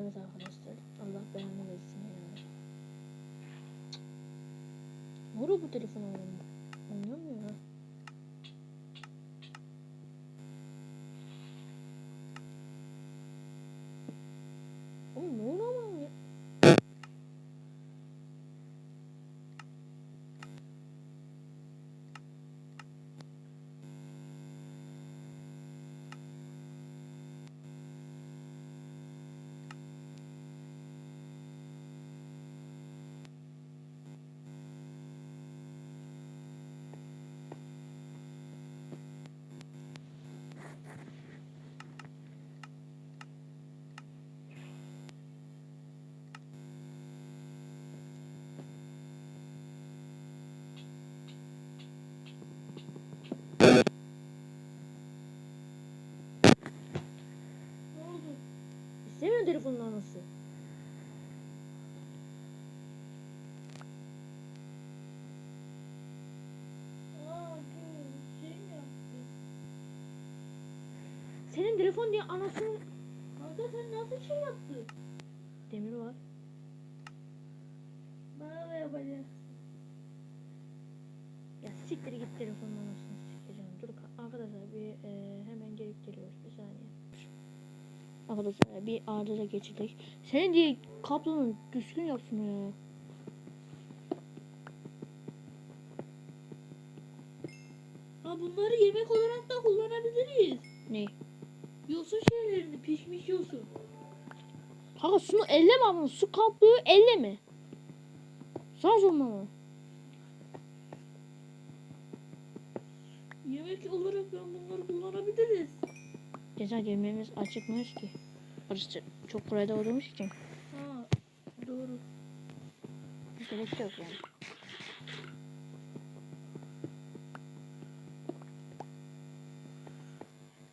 Evet arkadaşlar. Allah belanı versin ya. Oluyor bu telefon oynamıyor? Oynamıyor ha. Oğlum ne oluyor ama ya? Ne oldu? İstemiyor dur. Şey? Senin telefon diye anasının Kanka sen nasıl şey yaptın? demir var. Bana da yapacaksın. Ya siktir git telefonun anasını sikeceğim. Dur ka- arkadaşlar bir e, hemen gelip geliyoruz. Arkadaşlar bir arıza geçirdik. Senin diye kablonu düzgün yapsın ya. Ha bunları yemek olarak da kullanabiliriz. Ne? Yosun şeylerini pişmiş yosun. Kanka şunu elleme ama su kabloyu elleme. Zorla mı? Yemek olarak ben bunları kullanabiliriz. Ceza gelmemiz açıkmış ki. Orası çok da olduğumuz için. Ha doğru. Gerek yok yani.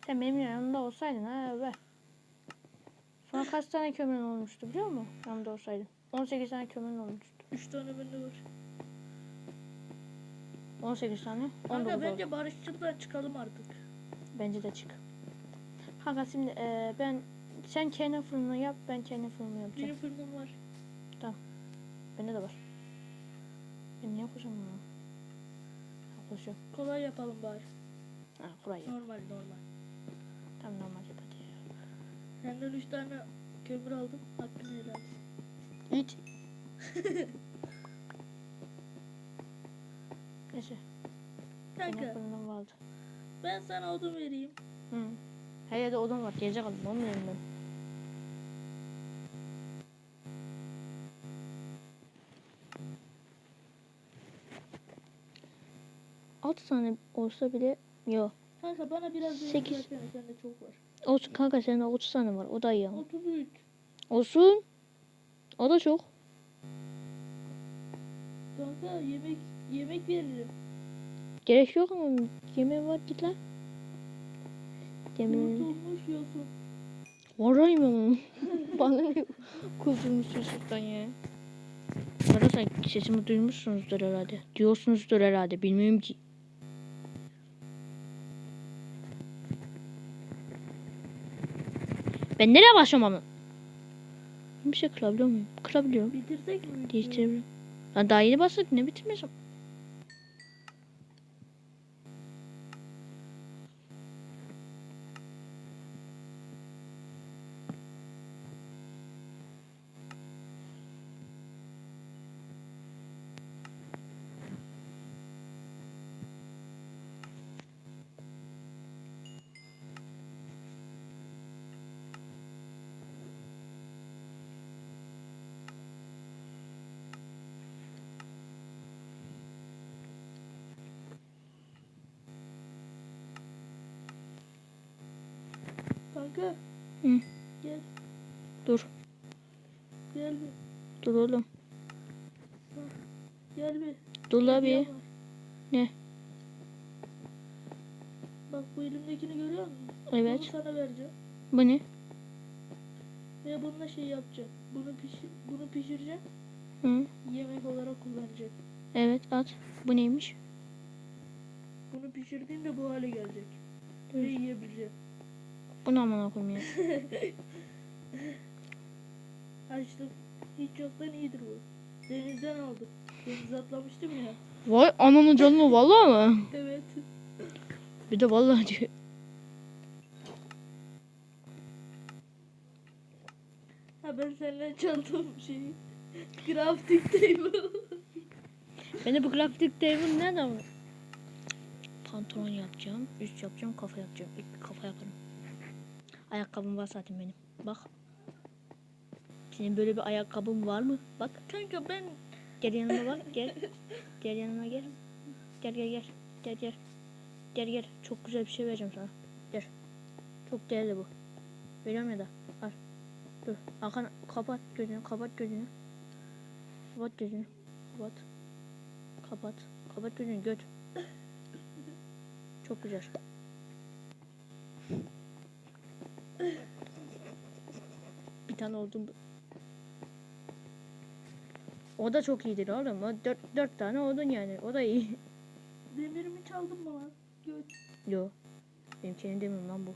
Sen benim yanımda olsaydın ha be. Sonra kaç tane kömürün olmuştu biliyor musun? Yanımda olsaydın. 18 tane kömürün olmuştu. Üç tane bende var. 18 tane. 19 Kanka oldu. bence barışçıldan çıkalım artık. Bence de çık. Kanka şimdi e, ben sen kendi fırını yap ben kendi fırını yapacağım. Benim fırınım var. Bende de var. Ben niye koşamam ya? Ha, koşuyorum. Kolay yapalım bari. Ha burayı. yap. Normal normal. Tam normal yap hadi ya. Senden üç tane kömür aldım. Hakkını helal. et. İt. Neyse. Benim Kanka fırınım vardı. ben sana odun vereyim. Hı. Her yerde odun var. Gece kaldım. Onu yerim ben. Altı tane olsa bile yok. Kanka bana biraz Sekiz. Sende çok var. Olsun kanka senin 30 tane var. O da iyi ama. 33. Olsun. O da çok. Kanka yemek yemek veririm. Gerek yok ama yemeği var git lan. Yemeği. Kurtulmuş yosun. Varayım ama. Bana ne kuzulmuş çocuktan ya. Arkadaşlar sesimi duymuşsunuzdur herhalde. Diyorsunuzdur herhalde. Bilmiyorum ki. Ben nereye başlamam? Bir şey kırabiliyor muyum? Kırabiliyorum. Bitirsek mi? Değiştirebilirim. Lan daha yeni başladık. Ne bitirmeyeceğim? Kanka. Hı. Gel. Dur. Gel bir. Dur oğlum. Gel bir. Dur la bir. Ne? Bak bu elimdekini görüyor musun? Evet. Bunu sana vereceğim. Bu ne? Ve bununla şey yapacağım. Bunu pişir, bunu pişireceğim. Hı. Yemek olarak kullanacağım. Evet at. Bu neymiş? Bunu pişirdiğimde bu hale gelecek. Dur. Ve yiyebileceğim. Bunu amına koyayım ya. Açtım. Hiç yoktan iyidir bu. Denizden aldım. Denize atlamıştım ya. Vay ananın canını vallahi mı? Evet. Bir de vallahi diyor. Ha ben senden çaldığım şeyi. Graftik table. Ben de bu grafik table nereden var? Pantolon yapacağım, üst yapacağım, kafa yapacağım. İlk kafa yaparım. Ayakkabım var zaten benim. Bak. Senin böyle bir ayakkabın var mı? Bak. Kanka ben Gel yanıma bak. Gel. Gel yanıma gel. Gel gel gel. Gel gel. Gel gel. Çok güzel bir şey vereceğim sana. Gel. Çok değerli bu. Veriyorum ya da. Al. Dur. Hakan kapat gözünü. Kapat gözünü. Kapat gözünü. Kapat. Kapat. Kapat gözünü. Göt. Çok güzel. Bir tane oldum. O da çok iyidir oğlum. O dört, dört tane odun yani. O da iyi. demirimi çaldın mı lan? Göt. Yo. Benim senin demiyorum lan bu.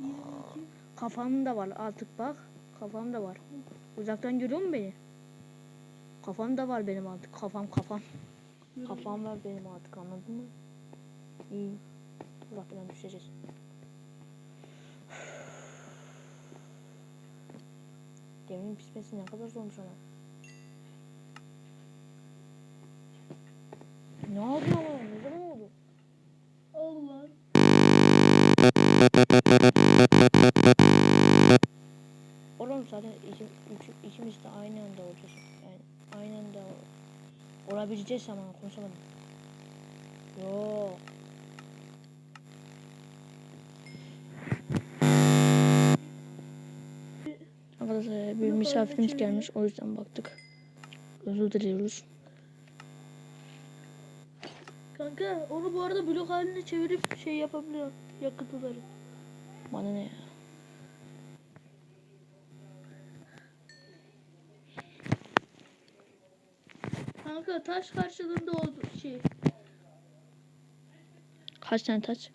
22. kafam da var artık bak. Kafam da var. Uzaktan görüyor musun beni? Kafam da var benim artık. Kafam kafam. Kafam var benim artık anladın mı? İyi. Bilen düşeceğiz. Demirin pişmesi ne kadar zormuş ama. Ne oldu ama? Ne zaman oldu? Allah. Oğlum zaten iki, üç, ikimiz de aynı anda olacağız. Yani aynı anda ol- olabileceğiz ama konuşamadım. Yo. Arkadaşlar bir Yok, misafirimiz gelmiş o yüzden baktık. Özür diliyoruz. Kanka onu bu arada blok haline çevirip şey yapabiliyor. Yakıtıları. Bana ne ya? Kanka taş karşılığında oldu şey. Kaç tane taç?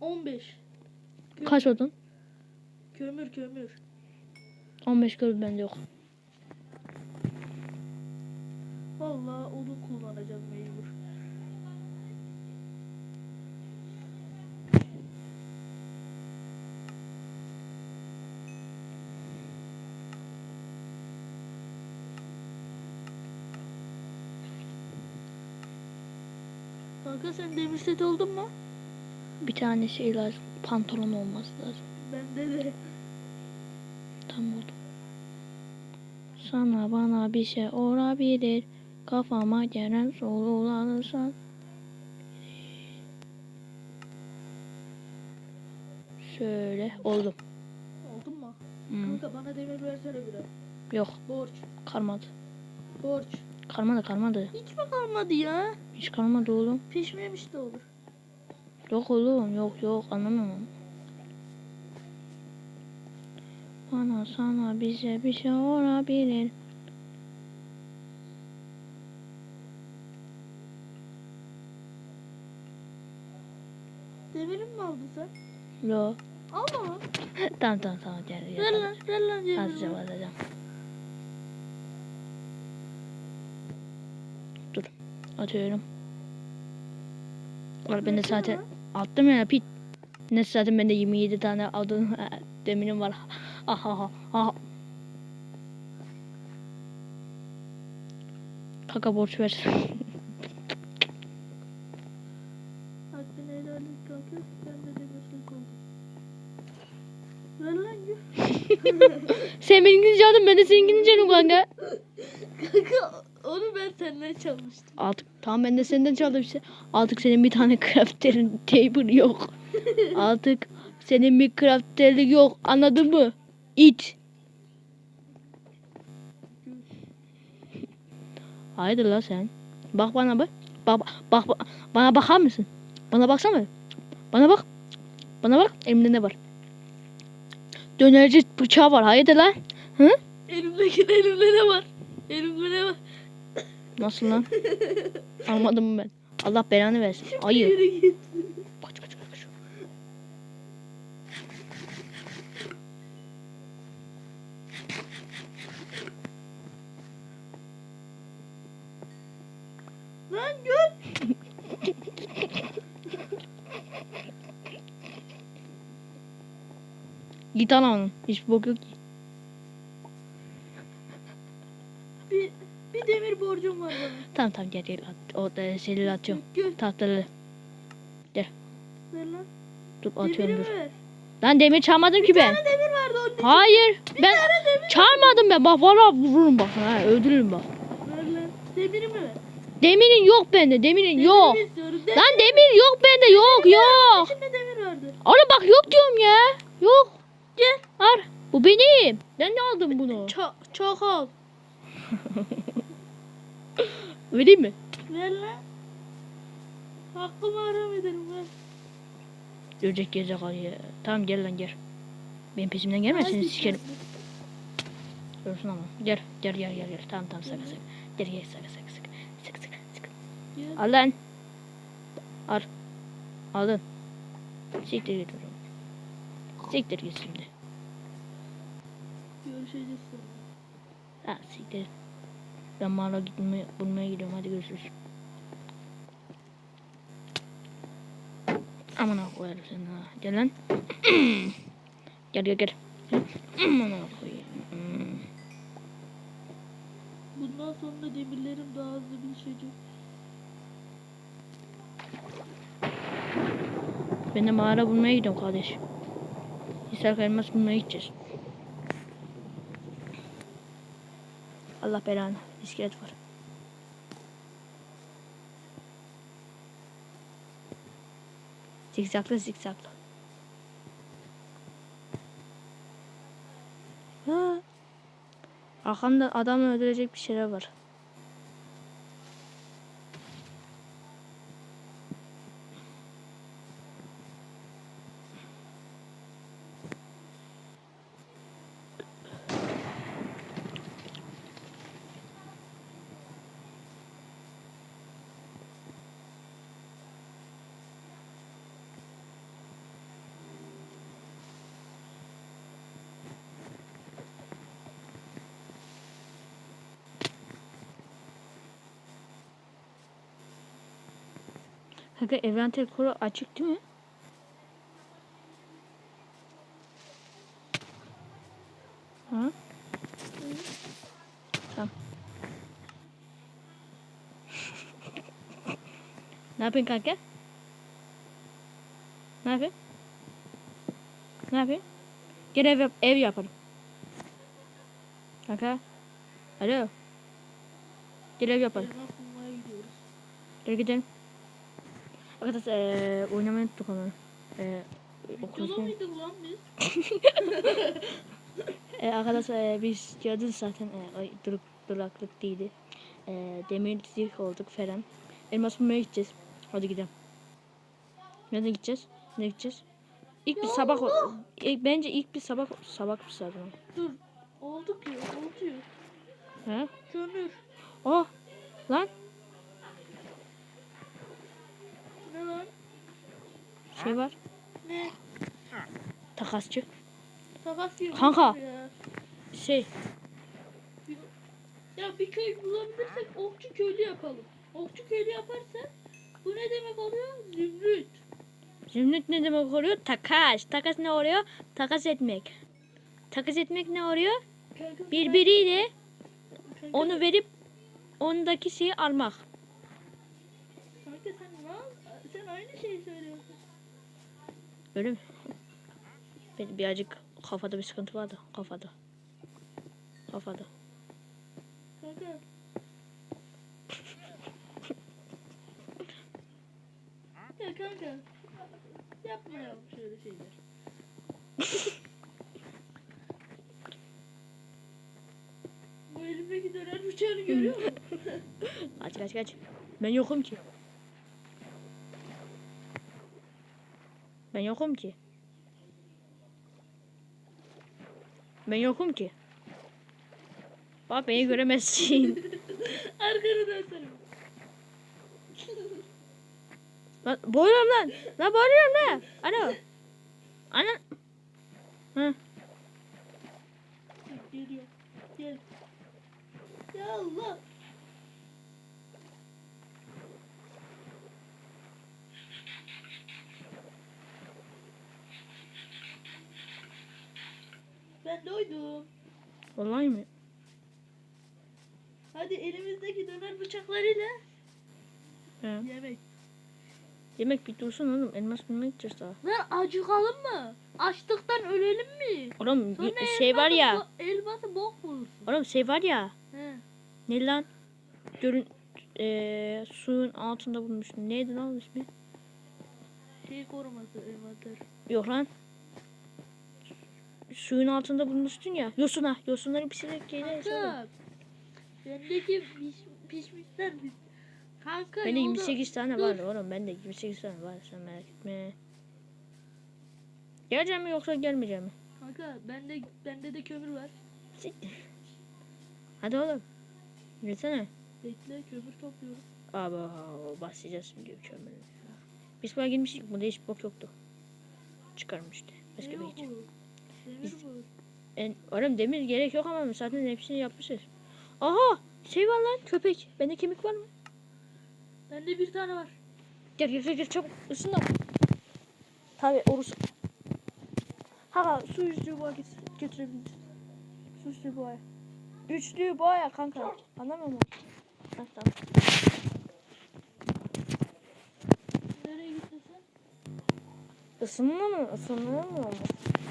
15. Kömür, Kaç odun? Kömür kömür. 15 göz bende yok. Vallahi onu kullanacağım mecbur. Kanka sen demir set oldun mu? Bir tane şey lazım. Pantolon olması lazım. Bende de. Tam oldu. Sana bana bir şey olabilir. Kafama gelen solulanırsan. Şöyle oldum. Oldun mu? Hmm, Kanka bana demir versene biraz. Yok Borç. karmadı. Borç. Karmadı karmadı. Hiç mi kalmadı ya? Hiç karmadı oğlum. Pişmemiş de olur. Yok oğlum yok yok anlamam. Bana sana bize bir şey olabilir. Demirim mi aldın sen? Yok. Alma lan. tamam tamam tamam gel gel. Ver lan. Ver lan demirimi. Azıcık alacağım. Dur. Atıyorum. Var bende Versene zaten attım ya pit. Ne zaten bende 27 tane aldığım deminim var. Aha aha aha. Kaka borç ver. Ben de. Sen benimkini çaldın ben de seninkini çaldım kanka. Kanka onu ben senden çalmıştım. Artık tamam ben de senden çaldım işte. Artık senin bir tane crafter'in table yok. Artık senin bir crafter'in yok. Anladın mı? İt. Haydi la sen. Bak bana bak. Bak, bak, bak- bana bakar mısın? Bana baksana. Bana bak. Bana bak. Elimde ne var? Dönerci bıçağı var. Haydi lan. Elimdeki elimde ne var? Elimde ne var? Nasıl lan? Almadım ben. Allah belanı versin. Ayı. Kaç kaç kaç. Lan gör. Git al onun. Hiç bok yok ki. Borcum var bana. Tamam tamam gel gel. At, o da şeyleri atıyorum. Göt. Tahtaları. Ver lan. Dur atıyorum dur. ver. Lan demir çalmadım ki ben. Bir tane demir vardı onun için. Hayır. Ben çalmadım ben. Bak valla vururum bak. Ha, öldürürüm bak. Ver lan. Demirimi ver. Demirin yok bende. Demirin yok. Demirimi istiyorum. Demir Lan demir yok bende. Yok yok. içinde demir vardı. Oğlum bak yok diyorum ya. Yok. Gel. Al. Bu benim. Ben ne aldım bunu? Çok, çok ol. Vereyim mi? Ver lan. Hakkımı haram ederim ver. Görecek gelecek ya. Tamam gel lan gel. Benim peşimden gelmezsin Ay, sikerim. Görsün ama. Gel gel gel gel gel. Tamam tamam sakın sakın. Gel gel sakın sakın sakın. Sakın sakın. Gel. Al lan. Al. Aldın. Siktir git. Siktir git şimdi. Görüşeceğiz sonra. Ha siktir. Ben mağara gitmeye, bulmaya gidiyorum. Hadi görüşürüz. Aman ha koyarım seni ha. Gel lan. gel gel gel. Aman ha koyayım. Bundan sonra demirlerim daha hızlı bilişecek. Ben de mağara bulmaya gidiyorum kardeş. İshak elmas bulmaya gideceğiz. Allah belanı. İskelet var. Zikzaklı zikzaklı. Ha. Arkamda adamı öldürecek bir şeyler var. Kanka envanter koru açık değil mi? Ha? Tamam. ne yapıyorsun kanka? Ne yapıyorsun? Ne yapıyorsun? Gel ev, yap ev yapalım. Kanka. Alo. Gel ev yapalım. Gel gidelim. Arkadaşlar eee oynamayı unuttuk onu. Eee Videoda mıydık lan biz? Eee arkadaşlar eee, biz gördünüz zaten eee, ay, durak, duraklık değildi. Eee demircilik olduk falan. Elmas bulmaya gideceğiz. Hadi gidelim. Nereye gideceğiz? Ne gideceğiz? İlk bir sabah o- ilk, bence ilk bir sabah sabah bir sabah. Dur. Oldu ki. Oldu ya. He? Kömür. Oh! Lan Ne lan? şey var. Ne? Takasçı. Takas gibi. Kanka. Ya. Şey. ya bir köy bulabilirsek okçu köylü yapalım. Okçu köylü yaparsak bu ne demek oluyor? Zümrüt. Zümrüt ne demek oluyor? Takas. Takas ne oluyor? Takas etmek. Takas etmek ne oluyor? Birbiriyle onu verip ondaki şeyi almak. Sen aynı şeyi söylüyorsun. Öyle mi? Benim birazcık kafada bir sıkıntı vardı. Kafada. Kafada. Kanka. ya kanka. Yapmayalım şöyle şeyler. Bu elimdeki döner bıçağını görüyor musun? Kaç kaç kaç. Ben yokum ki. Ben yokum ki. Ben yokum ki. Bak beni göremezsin. Arkanı dönsene. lan boğuluyorum lan. Lan boğuluyorum lan. Alo. Ana. Hı. Geliyor. Gel. Ya Allah. Ben doydum. Vallahi mi? Hadi elimizdeki döner bıçaklarıyla He. yemek. Yemek bir dursun oğlum. Elmas bulmaya gideceğiz daha. Lan acıkalım mı? Açlıktan ölelim mi? Oğlum Sonra şey var elması ya. bo- Elması bok bulursun. Oğlum şey var ya. He. Ne lan? Görün eee suyun altında bulmuştum. Neydi lan onun ismi? Şey koruması envanter. Yok lan. Suyun altında bulmuştun ya. Yosuna. Yosunları pişirerek yiyeceğiz. Bendeki piş, pişmişler. Kanka Bende yolda- 28 tane Dur. var oğlum. Bende 28 tane var. Sen merak etme. Geleceğim mi yoksa gelmeyeceğim mi? Kanka bende bende de kömür var. Hadi oğlum. Gelsene. Bekle kömür topluyorum. Aba basacağız şimdi kömürü. Biz buraya girmiştik. Bunda hiç bok yoktu. Çıkarım işte. Başka bir bu? Demir. En, oğlum demir gerek yok ama zaten hepsini yapmışız. Aha! Şey var lan köpek. Bende kemik var mı? Bende bir tane var. Gel gel gel, gel çabuk ısın da. Tabi orası. Ha su yüzlüğü boğa get götürebiliriz. Su yüzlüğü boğa. Üçlüğü boğa kanka. Anlamıyor musun? Ha, tamam. Nereye gittin sen? Isınma mı? Isınma mı? Bakın ısınlansana.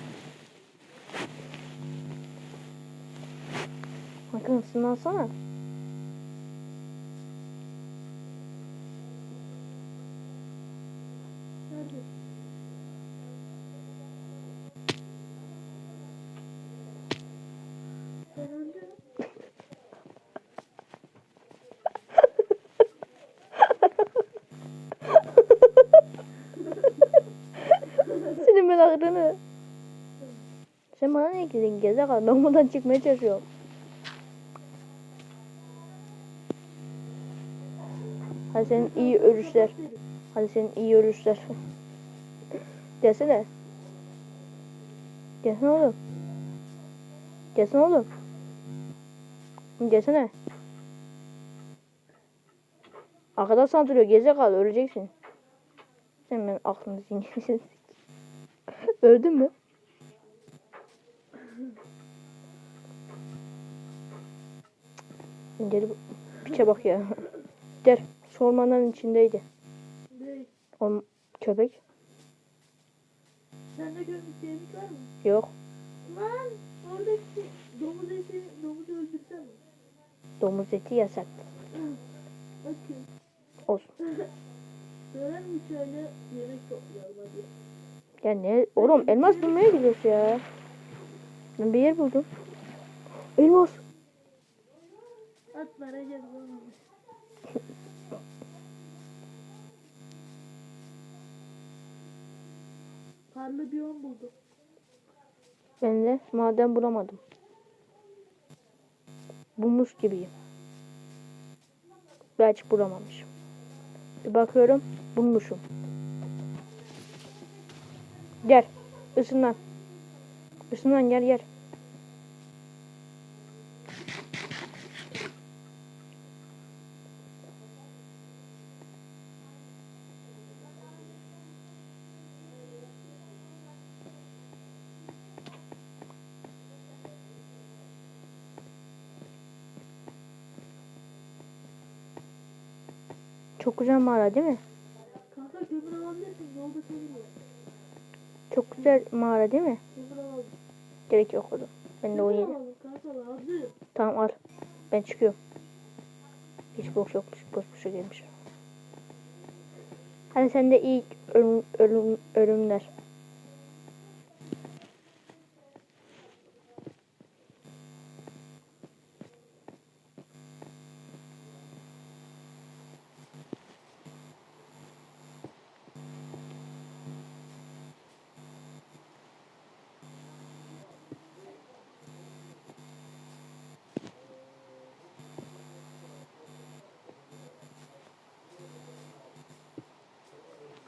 Sen öldün. Senin ben aklını. Sen bana ne gidin geze kal. Ben buradan çıkmaya çalışıyorum. Hadi senin iyi örüşler. Hadi senin iyi örüşler. Gelsene. Gelsene oğlum. Gelsene oğlum. Gelsene. Arkadan saldırıyor. Geze kal. Öleceksin. Sen benim aklımı zingirsin. Öldün mü? Geri piçe bak ya. Der. Şu ormanların içindeydi. Ne? O köpek. Sende gömük kemik var mı? Yok. Lan oradaki domuz eti domuzu öldürsen mi? Domuz eti yasak. Bakın. Olsun. Öğren mi şöyle yemek toplayalım hadi. Ya ne? Oğlum elmas bulmaya gidiyoruz ya. Ben bir yer buldum. Elmas. At bana. Karlı biyom buldum. Ben de maden bulamadım. Bulmuş gibiyim. Belki bulamamışım. Bir bakıyorum bulmuşum. Gel. Isınlan. Isınlan gel gel. Güzel mağara değil mi? Kanka kömür alabilirsin. Yolda var. Çok güzel mağara değil mi? Kömür alalım. Gerek yok oğlum. Ben de kanka lazım. Tamam al. Ben çıkıyorum. Hiç boş yokmuş. Boş boşa gelmiş. Hadi sen de ilk ölüm, ölüm, ölümler.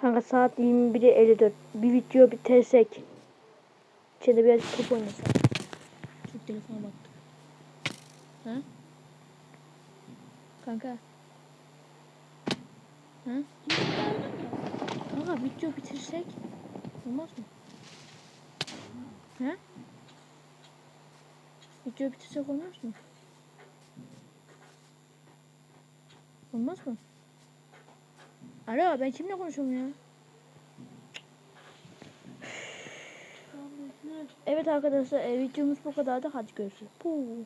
Kanka saat 21'e 54. Bir video bitersek. İçeride biraz top oynasak. Şu telefona baktım. Ha? Kanka. Ha? Kanka video bitirsek olmaz mı? Ha? Video bitirsek olmaz mı? Olmaz mı? Alo ben kimle konuşuyorum ya? Evet arkadaşlar e, videomuz bu kadardı. Hadi görüşürüz. Puu.